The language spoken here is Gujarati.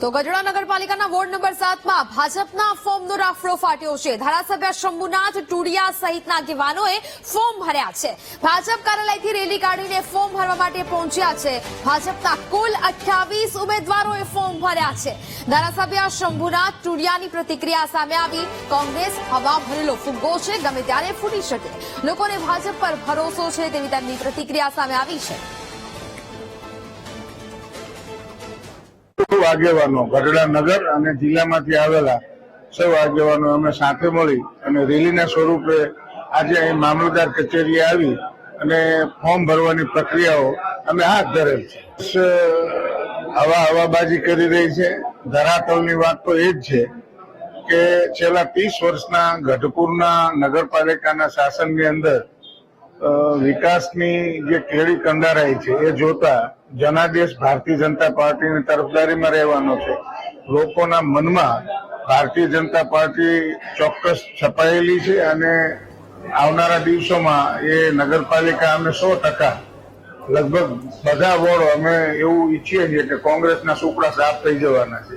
તો ગઢડા નગરપાલિકાના વોર્ડ નંબર સાતમાં ભાજપના ફોર્મનો રાફડો ફાટ્યો છે. ધારાસભ્ય શંભુનાથ ટુડિયા સહિતના આગેવાનોએ ફોર્મ ભર્યા છે. ભાજપ કાર્યાલયથી રેલી કાઢીને ફોર્મ ભરવા માટે પહોંચ્યા છે. ભાજપના કુલ અઠ્યાવીસ ઉમેદવારોએ ફોર્મ ભર્યા છે. ધારાસભ્ય શંભુનાથ ટુડિયાની પ્રતિક્રિયા સામે આવી. કોંગ્રેસ હવા ભરેલો ફુગ્ગો છે. ગમે ત્યારે ફૂટી શકે. લોકોને ભાજપ પર ભરોસો છે તેવી તેમની પ્રતિક્રિયા સામે આવી છે. સૌ આગેવાનો, ગઢડા નગર અને જિલ્લામાંથી આવેલા સૌ આગેવાનો અમે સાથે મળી અને રેલીના સ્વરૂપે આજે અહીં મામલતદાર કચેરીએ આવી અને ફોર્મ ભરવાની પ્રક્રિયાઓ અમે હાથ ધરેલ છે. આવા હવા હવાબાજી કરી રહી છે. ધરાતલની વાત તો એ જ છે કે છેલ્લા ત્રીસ વર્ષના ગઢપુરના નગરપાલિકાના શાસનની અંદર વિકાસની જે કેળી કંડારાઈ છે, એ જોતા જનાદેશ ભારતીય જનતા પાર્ટીની તરફદારીમાં રહેવાનો છે. લોકોના મનમાં ભારતીય જનતા પાર્ટી ચોક્કસ છપાયેલી છે અને આવનારા દિવસોમાં એ નગરપાલિકા અમે સો ટકા, લગભગ બધા વોર્ડ અમે એવું ઈચ્છીએ છીએ કે કોંગ્રેસના સુપડા સાફ થઈ જવાના છે.